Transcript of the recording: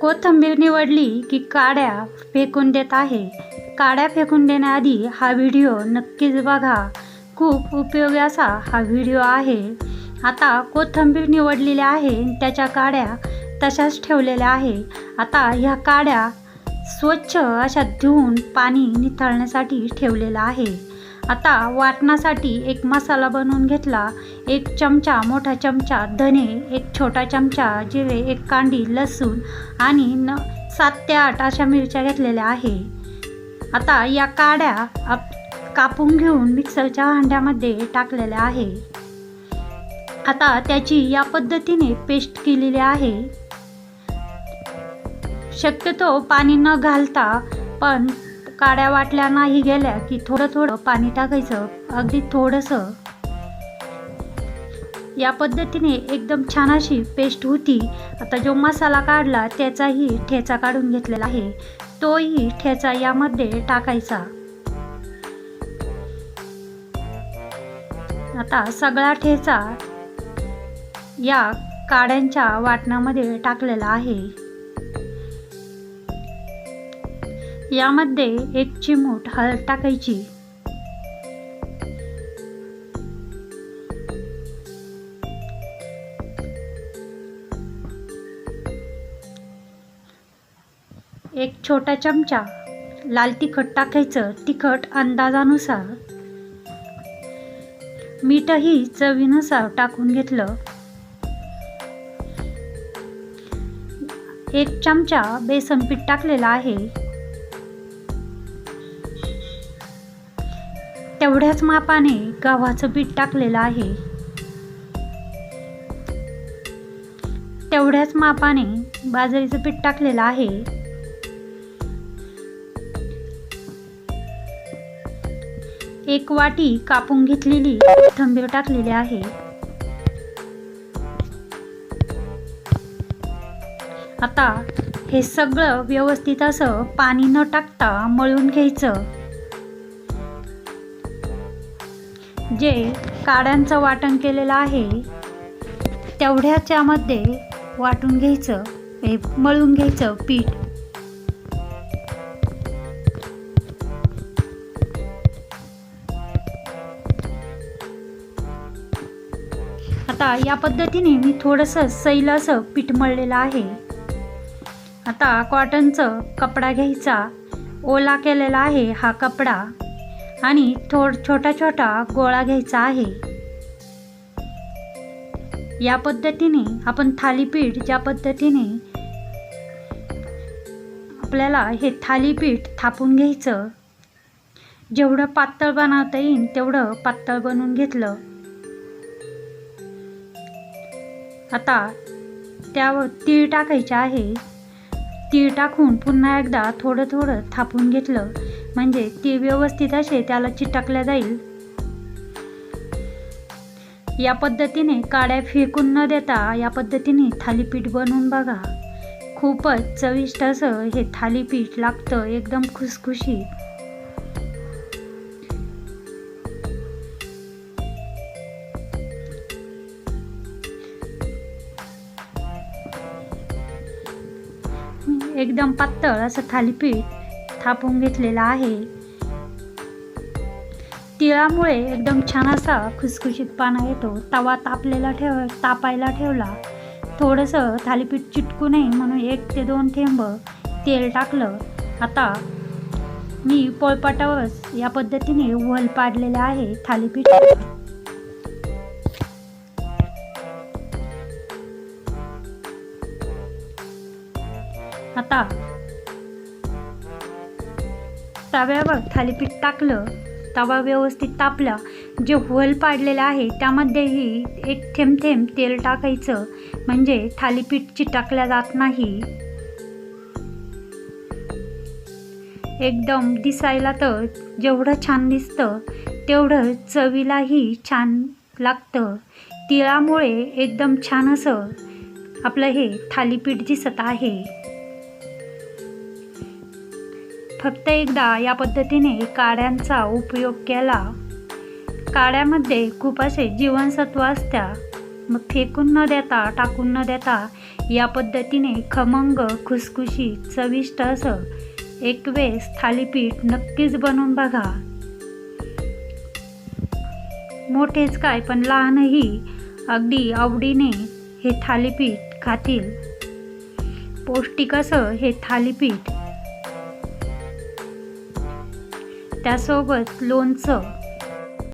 कोथिंबीर निवडली की काड्या फेकून देत आहे. काड्या फेकून देण्याआधी हा व्हिडिओ नक्कीच बघा. खूप उपयोगी असा हा व्हिडिओ आहे. आता कोथिंबीर निवडलेली आहे त्याच्या काड्या तशाच ठेवलेल्या आहे. आता ह्या काड्या स्वच्छ अशा धुवून पाणी निथळण्यासाठी ठेवलेलं आहे. आता वाटणासाठी एक मसाला बनवून घेतला. एक चमचा मोठा चमचा धने एक छोटा चमचा जिरे एक कांडी लसूण आणि न सात ते आठ अशा मिरच्या घेतलेल्या आहे. आता या काड्या आप कापून घेऊन मिक्सरच्या भांड्यामध्ये टाकलेल्या आहे. आता त्याची या पद्धतीने पेस्ट केलेली आहे. शक्यतो पाणी न घालता पण काड्या वाटल्या नाही गेल्या की थोडं थोडं पाणी टाकायचं. अगदी थोडंसं. या पद्धतीने एकदम छान अशी पेस्ट होती. आता जो मसाला काढला त्याचाही ठेचा काढून घेतलेला आहे. तोही ठेचा यामध्ये टाकायचा. आता सगळा ठेचा या काड्यांच्या वाटणामध्ये टाकलेला आहे. यामध्ये एक चिमूट हळद टाकायची. एक छोटा चमचा लाल तिखट टाकायचं तिखट अंदाजानुसार. मीठही चवीनुसार टाकून घेतलं. एक चमचा बेसन पीठ टाकलेला आहे. तेवढ्याच मापाने गव्हाचं पीठ टाकलेलं आहे. तेवढ्याच मापाने बाजरीचं पीठ टाकलेलं आहे. एक वाटी कापून घेतलेली कोथिंबीर टाकलेली आहे. आता हे सगळं व्यवस्थित असं पाणी न टाकता मळून घ्यायचं. जे काड्यांचं वाटण केलेलं आहे तेवढ्याच्यामध्ये वाटून घ्यायचं हे मळून घ्यायचं पीठ. आता या पद्धतीने मी थोडंसं सैल असं पीठ मळलेलं आहे. आता कॉटनचं कपडा घ्यायचा. ओला केलेला आहे हा कपडा. आणि थोड छोटा छोटा गोळा घ्यायचा आहे. या पद्धतीने आपण थालीपीठ ज्या पद्धतीने आपल्याला हे थालीपीठ थापून घ्यायचं जेवढं पातळ बनवता येईल तेवढं पातळ बनवून घेतलं. आता त्यावर तीळ टाकायचे आहे. तीळ टाकून पुन्हा एकदा थोडं थोडं थापून घेतलं. म्हणजे ती व्यवस्थित असे त्याला चिटकल्या जाईल. या पद्धतीने काड्या फेकून न देता या पद्धतीने थालीपीठ बनवून बघा. खूपच चविष्ट असं हे थालीपीठ लागतं एकदम खुसखुशीत. एकदम पातळ असं थालीपीठ थापून घेतलेलं आहे. तिळामुळे एकदम छान असा खुसखुशीत पाना येतो. तवा तापलेला ठेव तापायला ठेवला. थोडंसं थालीपीठ चिटकू नये म्हणून एक ते दोन थेंब तेल टाकलं. आता मी पोळपाटावर या पद्धतीने वल पाडलेलं आहे थालीपीठ. आता. तव्यावर थालीपीठ टाकलं तवा व्यवस्थित तापला. जे होल पाडलेलं आहे त्यामध्येही एक थेंब थेंब तेल टाकायचं. म्हणजे थालीपीठ चिटकल्या जात नाही. एकदम दिसायला तर जेवढं छान दिसतं तेवढं चवीलाही छान लागतं. तिळामुळे एकदम छान असं आपलं हे थालीपीठ दिसत आहे. फक्त एकदा या पद्धतीने काड्यांचा उपयोग केला. काड्यामध्ये खूप असे जीवनसत्व असत्या. मग फेकून न देता टाकून न देता या पद्धतीने खमंग खुसखुशी चविष्ट असं एक वेळेस थालीपीठ नक्कीच बनवून बघा. मोठेच काय पण लहानही अगदी आवडीने हे थालीपीठ खातील. पौष्टिक असं हे थालीपीठ त्यासोबत लोणचं